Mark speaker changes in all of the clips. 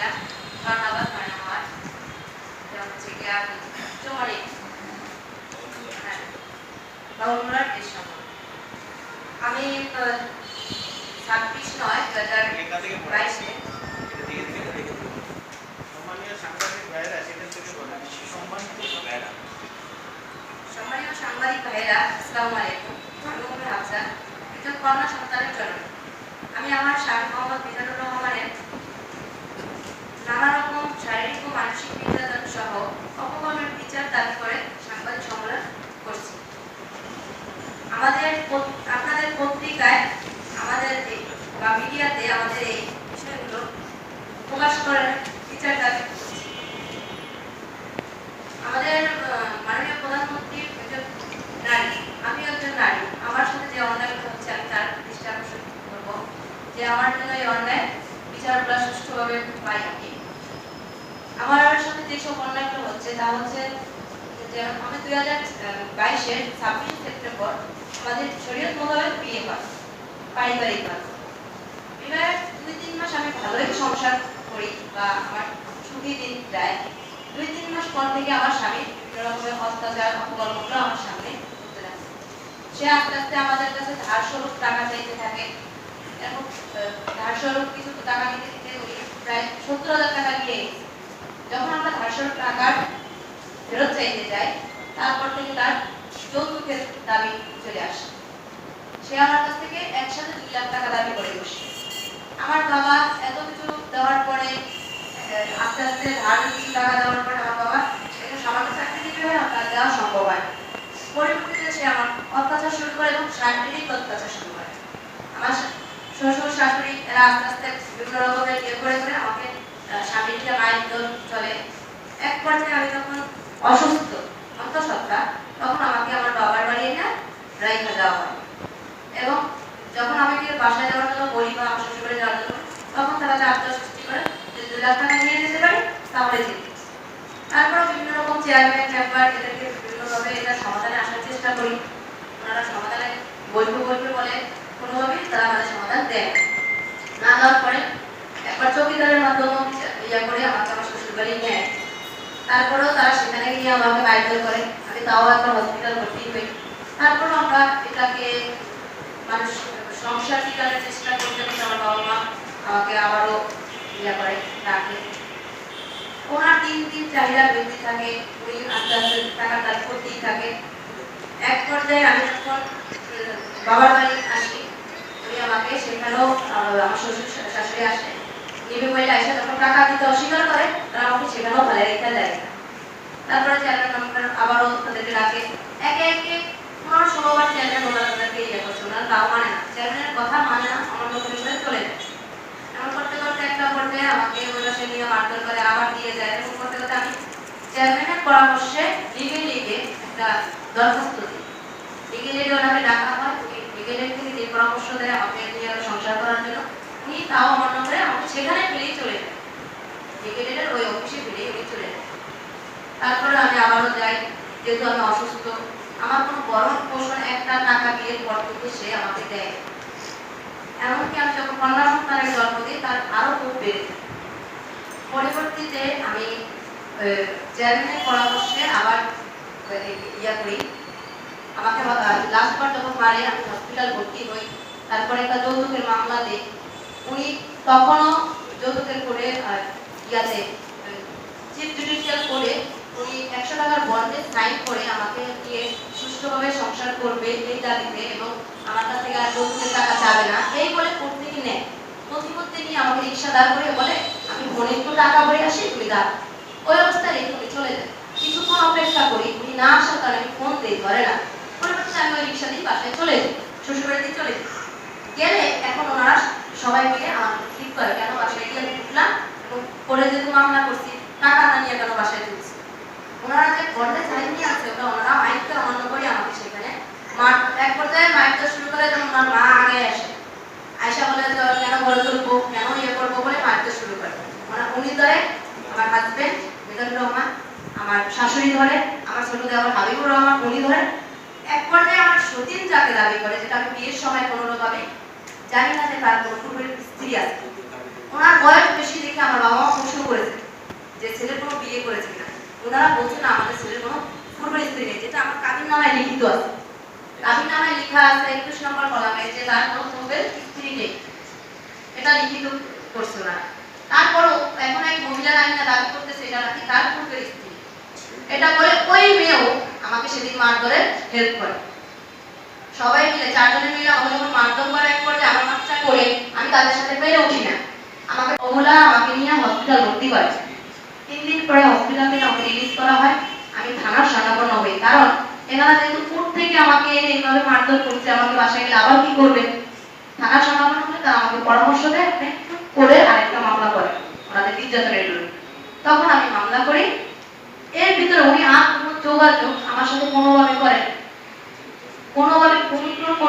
Speaker 1: এটা হচ্ছে আপনি চমড়ি হ্যাঁ। আমি ছাব্বিশ নয় দু হাজার বাইশে
Speaker 2: সম্মানীয় সাংবাদিক
Speaker 1: ভাইরা আসসালামু আলাইকুম। আমি কন্যা সন্তানের জন্য আমি আমার স্বামী মোহাম্মদ মিজানুর রহমানের নানা রকম শারীরিক ও মানসিক নির্যাতন সহ অপকর্মের বিচার দাবি করে সাংবাদিক সম্মেলন করছি আমাদের পত- আপনাদের পত্রিকায় আমাদের এই- বা মিডিয়াতে আমাদের এই বিষয়গুলো প্রকাশ করে বিচার দাবি করছি আমাদের আহ, মাননীয় প্রধানমন্ত্রী একজন নারী আমি একজন নারী আমার সাথে যে অন্যায়গুলো হচ্ছে আমি তার দৃষ্টি আকর্ষণ করব যে আমার জন্য এই অন্যায় বিচারগুলো সুষ্ঠুভাবে পাই আমি আমার সাথে যেসব অন্যায়গুলো হচ্ছে, তা হচ্ছে যে আমি দুই হাজার বাইশের ছাব্বিশে সেপ্টেম্বর আমাদের শরীয়ত মোতাবেক বিয়ে হয় পারিবারিক ভাবে বিবাহের দুই তিন মাস আমি ভালোই সংসার করি বা আমার সুখী দিন যায়। দুই তিন মাস পর থেকে আমার স্বামী বিভিন্ন রকমের অত্যাচার, অপকর্মগুলো আমার সামনে হতে থাকে সে আস্তে আস্তে আমাদের কাছে ধার স্বরূপ টাকা চাইতে থাকে। এরকম ধার স্বরূপ কিছু টাকা নিতে উনি প্রায় সত্তর হাজার টাকা নিয়ে গেছে। যখন আমরা ধার স্বরূপ টাকা ফেরত চাইতে যাই, তারপর থেকে তার যৌতুকের দাবি চলে আসে। সে আমার কাছ থেকে একসাথে দুই লাখ টাকা দাবি করে বসে। আমার বাবা এত কিছু দেওয়ার পরে আস্তে আস্তে ধার কিছু টাকা দেওয়ার পরে আমার বাবা একটা সামান্য চাকরিজীবী হয়ে, আমার দেওয়া সম্ভব হয় পরবর্তীতে সে আমার অত্যাচার শুরু করে এবং শারীরিক অত্যাচার শুরু করে। আমার শ্বশুর শাশুড়ি এরা আস্তে আস্তে বিভিন্ন রকমের ইয়ে করে করে আমাকে স্বামীকে মায়ের চলে। এক পর্যায়ে আমি তখন অসুস্থ, অন্তঃসত্ত্বা, তখন আমাকে আমার বাবার বাড়ি এনে রাইখা দেওয়া হয়। এবং যখন আমাকে বাসায় যাওয়ার জন্য বলি বা আমার শ্বশুর বাড়ি যাওয়ার জন্য, তখন তারা যে সৃষ্টি করে যে দু নিয়ে যেতে পারি, তাহলে যেতে তারপরে বিভিন্ন রকম চেয়ারম্যান মেম্বার এদেরকে বিভিন্নভাবে এটা সমাধানে আসার চেষ্টা করি। ওনারা সমাধানে বলব বলবে বলে কোনোভাবেই তারা আমাদের সমাধান দেয়। না দেওয়ার পরে একবার চৌকিদারের মাধ্যমে ইয়া করে আমাকে আমার শ্বশুর বাড়ি নেয় তারপরেও তারা সেখানে গিয়ে আমাকে মারধর করে। আমি তাও একটা হসপিটাল ভর্তি হই। তারপরও আমরা এটাকে মানুষ সংসার টিকানোর চেষ্টা করতে করতে আমার বাবা মা আমাকে আবারও ইয়া করে, ডাকে। ওনার দিন দিন চাহিদা বৃদ্ধি থাকে, ওই আস্তে আস্তে টাকা দান করতেই থাকে। এক পর্যায়ে আমি যখন বাবার বাড়ি আসি, উনি আমাকে সেখানেও আমার শ্বশুর, শাশুড়ি আসে। নিবে বইলে এসে যখন টাকা দিতে অস্বীকার করে, তারা আমাকে সেখানেও ভালো রেখে দেয় তারপরে চেয়ারম্যান মেম্বার আবারও তাদেরকে ডাকে। একে একে পনেরো ষোলোবার চেয়ারম্যান ওনারা তাদেরকে ইয়ে করছে, ওনারা তাও মানে না। চেয়ারম্যানের কথা মানে না, আমার মতো করে চলে যায়। এমন করতে করতে একটা পর্যায়ে আমাকে ওই পাশে নিয়ে মারধর করে আবার দিয়ে যায়। এরকম করতে করতে আমি চেয়ারম্যানের পরামর্শে লিগে লিগে একটা দরখাস্ত দিই। লিগে লিগে ওনাকে ডাকা হয়। লিগে লিগে যে পরামর্শ দেয়, আমাকে নিয়ে সংসার করার জন্য। উনি তাও করে আমাকে সেখানে ফেলেই চলে যায় ওই অফিসে ফেলেই উনি চলে যায় তারপরে আমি আবারও যাই, যেহেতু আমি অসুস্থ। আমার কোনো বরণ পোষণ একটা টাকা বিয়ের পর থেকে সে আমাকে দেয়। এমনকি আমি যখন কন্যা সন্তানের জন্ম দিই, তার আরও খুব বেড়ে যায়। পরবর্তীতে আমি চেয়ারম্যানের পরামর্শে আবার ইয়া করি। আমাকে লাস্টবার যখন মারে আমি হসপিটাল ভর্তি হই, তারপরে একটা যৌতুকের মামলা দিই। উনি তখনও যৌতুকের করে ইয়াতে চিফ জুডিশিয়াল করে উনি একশো টাকার বন্ডে সাইন করে আমাকে দিয়ে সুষ্ঠুভাবে সংসার করবে এই দাবিতে এবং আমার কাছ থেকে আর যৌতুকের টাকা চাবে না। এই বলে প্রত্যেকে নেয়। প্রতিপত্তি নিয়ে আমাকে রিক্সা দাঁড় করে বলে, আমি ফোনে একটু টাকা ভরে আসি, তুমি দাঁড় ওই অবস্থায় রেখে উনি চলে যায়। কিছুক্ষণ অপেক্ষা করি, উনি না আসার কারণে ফোন দিই ধরে না। পরবর্তীতে আমি ওই রিক্সা দিয়ে বাসায় চলে যাই। শ্বশুরবাড়িতে চলে যাই। গেলে এখন ওনারা সবাই মিলে ঠিক করে কেন বাসায় গিয়ে আমি উঠলাম এবং পরে যেহেতু মামলা করছি, টাকা না নিয়ে কেন বাসায় তুলছি ওনারা যে বন্ডে সাইন নিয়ে আছে, ওটা ওনারা মাইকটা অমান্য করে আমাকে সেখানে মার, এক পর্যায়ে মাইকটা শুরু করে যখন ওনার মা আগে আসে। আয়সা বলে কেন ঘরে তুলবো কেন ইয়ে করব? বলে মারতে শুরু করে। ওনার উনি ধরে, আমার হাজবেন্ড মিজানুর রহমান, আমার শাশুড়ি ধরে, আমার ছোট দেওয়ার হাবিবুর রহমান, উনি ধরে, এক পর্যায়ে আমার সতীন যাকে দাবি করে, যেটা আমি বিয়ের সময় কোনোভাবে জানি না যে তার কোনো পূর্বের স্ত্রী আছে। ওনার বয়স বেশি দেখে আমার বাবা মা প্রশ্ন করেছে যে ছেলে কোনো বিয়ে করেছে কিনা। ওনারা বলছেন আমাদের ছেলের কোনো পূর্ব স্ত্রী নেই। যেটা আমার কাবির নামায় লিখিত আছে। কাবির নামায় লেখা আছে একুশ নম্বর কলামে যে তার কোনো পূর্বের স্ত্রী নেই। এটা লিখিত করছে ওনারা। তারপরও এখন এক মহিলা আইনা দাবি করতেছে এটা নাকি তার পূর্বের স্ত্রী। এটা বলে ওই মেয়েও আমাকে সেদিন মারধরে হেল্প করে। সবাই মিলে, চারজনে মিলে আমাকে যখন মারধর করে এক পর্যায়ে আমার বাচ্চা করে আমি তাদের সাথে পেরে উঠি না। আমাকে ওগুলা আমাকে নিয়ে হসপিটাল ভর্তি করে তিন দিন পরে হসপিটাল থেকে আমাকে রিলিজ করা হয়। আমি থানার শরণাপন্ন হই। কারণ এনারা যেহেতু কোর্ট থেকে আমাকে এইভাবে মারধর করছে, আমাকে বাসায় গেলে আবার কি করবে? থানার শরণাপন্ন হলে তারা আমাকে পরামর্শ দেয় আপনি করে আরেকটা মামলা করে। ওনাদের নির্যাতনের বিরুদ্ধে। তখন আমি মামলা করি। এর ভিতরে উনি আর কোনো যোগাযোগ আমার সাথে কোনোভাবে করেন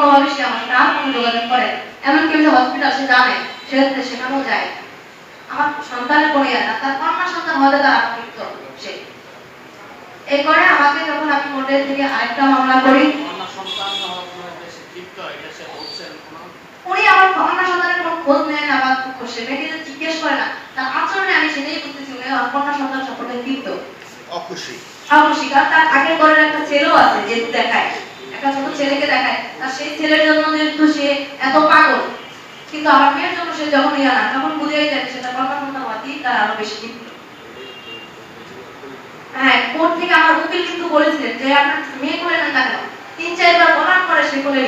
Speaker 1: কোনোভাবে সে আমার সাথে আর কোনো যোগাযোগ করে এমনকি আমি হসপিটাল সে জানে সে সেখানেও যায়। আমার সন্তানের কোনো ইয়ে না তার কন্যা সন্তান হলে তার আতঙ্কিত সে। এই করে আমাকে যখন আমি মোটেল থেকে আরেকটা মামলা করি উনি আমার কন্যা সন্তানের কোনো খোঁজ নেয় না বা সে মেয়েকে যে জিজ্ঞেস করে না তার আচরণে আমি সেটাই বুঝতেছি উনি আমার কন্যা সন্তান সম্পর্কে তৃপ্ত
Speaker 3: অখুশি।
Speaker 1: অবশ্যই কারণ তার আগের ঘরের একটা ছেলেও আছে যেহেতু দেখায়। একটা ছোট ছেলেকে দেখায় তার সেই ছেলের জন্য যেহেতু সে এত পাগল। কিন্তু আমার মেয়ের জন্য সে যখন ইয়া না, তখন বুঝেই যায় সেটা সন্তান হওয়াতেই তার আরও বেশি হ্যাঁ কোর্ট থেকে আমার উকিল কিন্তু বলেছিলেন যে আপনার মেয়ে করে না কেন? তিন, চারবার বলার পরে সে করে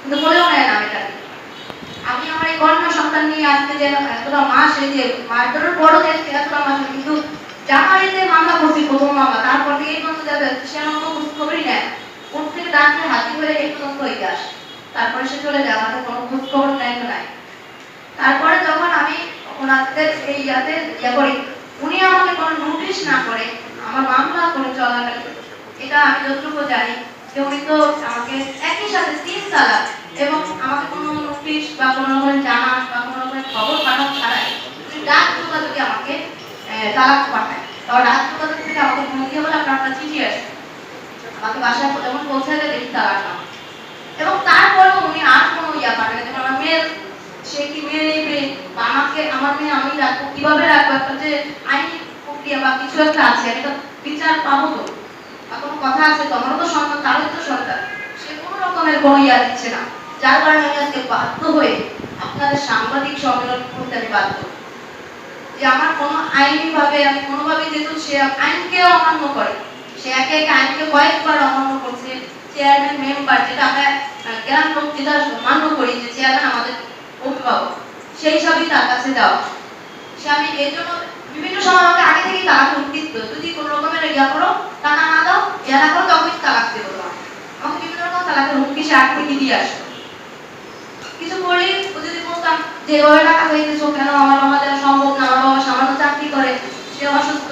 Speaker 1: কিন্তু বলেও নেয় না এটাকে আমি আমার এই কন্যা সন্তান নিয়ে আজকে যে এতটা মাস এই যে মারধরের বড় যে এতটা মাস কিন্তু জানুয়ারিতে মামলা করছি প্রথম মামলা, তারপর থেকে এই পর্যন্ত সে আমার কোনো খবরই নেয় ডাকলে হাতি করে এই পর্যন্ত আসে তারপরে সে চলে যায়, আমাদের কোনো খোঁজ খবর নেয় নাই। তারপরে যখন আমি ওনাদের এই ইয়াতে ইয়া করি, উনি আমাকে কোনো নোটিশ না করে আমার মামলা করে চলাকালীন। এটা আমি যতটুকু জানি যে উনি তো আমাকে একই সাথে তিন তালাক এবং আমাকে কোনো নোটিশ বা কোনো রকমের জানান বা কোনো রকমের খবর পাঠানো ছাড়াই উনি ডাক যোগাযোগে আমাকে তালাক পাঠায়। তো ডাক যোগাযোগ থেকে আমাকে ফোন দিয়ে বলে, আপনার চিঠি আসে আমাকে বাসায় যখন পৌঁছালে দেখি তালাক নামা এবং তারপরে উনি আর কোনো ইয়া পাঠায় না। যেমন আমার মেয়ের, সে কি মেয়ে নেবে? বা আমাকে, আমার মেয়ে আমি রাখব, কীভাবে রাখব? একটা যে আইনি প্রক্রিয়া বা কিছু একটা আছে, আমি তো বিচার পাবো তো। বা কোনো কথা আছে তো, আমারও তো সন্তান, তারও তো সন্তান। সে কোনো রকমের কোনো ইয়া দিচ্ছে না। যার কারণে আমি আজকে বাধ্য হয়ে আপনাদের সাংবাদিক সম্মেলন করতে আমি বাধ্য। যে আমার কোনো আইনি ভাবে আমি কোনোভাবে যেহেতু সে আইনকেও অমান্য করে সে একে একে আইনকে কয়েকবার অমান্য করছে। চেয়ারম্যান মেম্বার যেটা আমরা গ্রাম যেটা মান্য করি যে চেয়ারম্যান আমাদের অভিভাবক, সেই সবই তার কাছে দেওয়া। সে আমি জন্য বিভিন্ন সময় আমাকে আগে থেকেই তালাক দিত, যদি কোনো রকমের ইয়া করো, টাকা না দাও ইয়া না করো তখনই তালাক দেবো আমাকে বিভিন্ন রকম তালাকের হুমকি সে আগে থেকে দিয়ে আসতো। কিছু করলেই যদি বলতাম যে এভাবে টাকা চাইতেছো কেন আমার বাবা দেওয়া সম্ভব না আমার বাবা সামান্য চাকরি করে সে অসুস্থ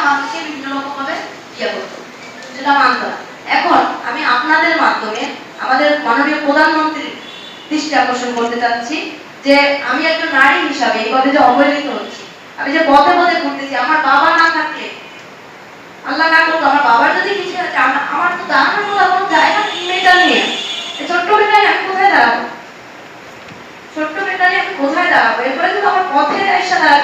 Speaker 1: আমাকে বিভিন্ন রকম ভাবে ইয়ে করতো, যেটা মানতো এখন আমি আপনাদের মাধ্যমে আমাদের মাননীয় প্রধানমন্ত্রীর দৃষ্টি আকর্ষণ করতে চাচ্ছি যে আমি একজন নারী হিসাবে এইভাবে যে অবহেলিত হচ্ছি, আমি যে পথে পথে ঘুরতেছি, আমার বাবা না থাকলে, আল্লাহ না করতো, আমার বাবার যদি কিছু আছে, আমার তো দাঁড়ানোর মতো কোনো জায়গা নেই মেয়েটা নিয়ে। ছোট্ট মেয়েটা নিয়ে আমি কোথায় দাঁড়াবো? ছোট্ট মেয়েটা নিয়ে আমি কোথায় দাঁড়াবো? এরপরে কিন্তু আমার পথে এসে দাঁড়াতে